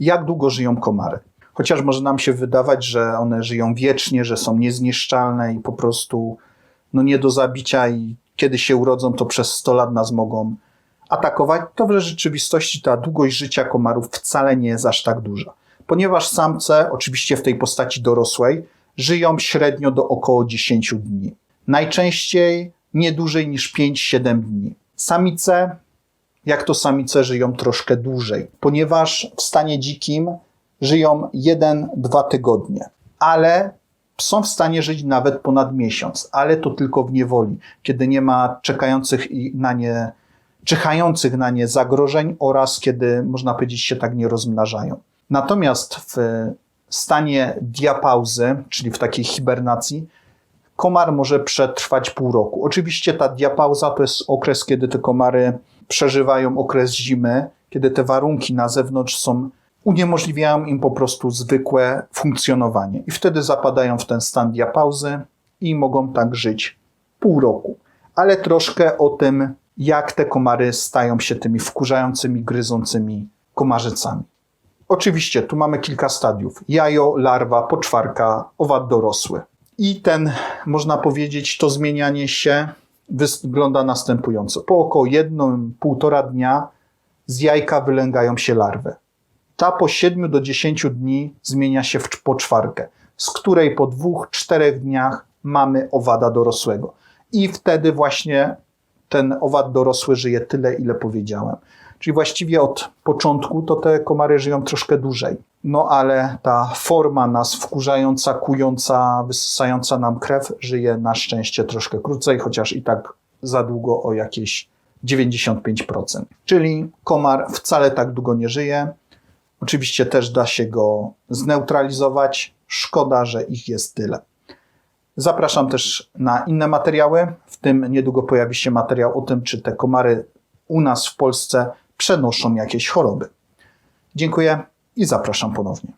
Jak długo żyją komary? Chociaż może nam się wydawać, że one żyją wiecznie, że są niezniszczalne i po prostu no nie do zabicia i kiedy się urodzą, to przez 100 lat nas mogą atakować, to w rzeczywistości ta długość życia komarów wcale nie jest aż tak duża. Ponieważ samce, oczywiście w tej postaci dorosłej, żyją średnio do około 10 dni. Najczęściej nie dłużej niż 5-7 dni. Samice, jak to samice, żyją troszkę dłużej, ponieważ w stanie dzikim żyją 1-2 tygodnie, ale są w stanie żyć nawet ponad miesiąc, ale to tylko w niewoli, kiedy nie ma czekających na nie, czyhających na nie zagrożeń oraz kiedy, można powiedzieć, się tak nie rozmnażają. Natomiast w stanie diapauzy, czyli w takiej hibernacji, komar może przetrwać pół roku. Oczywiście ta diapauza to jest okres, kiedy te komary przeżywają okres zimy, kiedy te warunki na zewnątrz są uniemożliwiają im po prostu zwykłe funkcjonowanie. I wtedy zapadają w ten stan diapauzy i mogą tak żyć pół roku. Ale troszkę o tym, jak te komary stają się tymi wkurzającymi, gryzącymi komarzycami. Oczywiście, tu mamy kilka stadiów. Jajo, larwa, poczwarka, owad dorosły. I ten, można powiedzieć, to zmienianie się wygląda następująco. Po około jednym, półtora dnia z jajka wylęgają się larwy. Ta po 7 do 10 dni zmienia się w poczwarkę, z której po dwóch, czterech dniach mamy owada dorosłego. I wtedy właśnie ten owad dorosły żyje tyle, ile powiedziałem. Czyli właściwie od początku to te komary żyją troszkę dłużej. No ale ta forma nas wkurzająca, kująca, wysysająca nam krew żyje na szczęście troszkę krócej, chociaż i tak za długo o jakieś 95%. Czyli komar wcale tak długo nie żyje. Oczywiście też da się go zneutralizować. Szkoda, że ich jest tyle. Zapraszam też na inne materiały. W tym niedługo pojawi się materiał o tym, czy te komary u nas w Polsce przenoszą jakieś choroby. Dziękuję i zapraszam ponownie.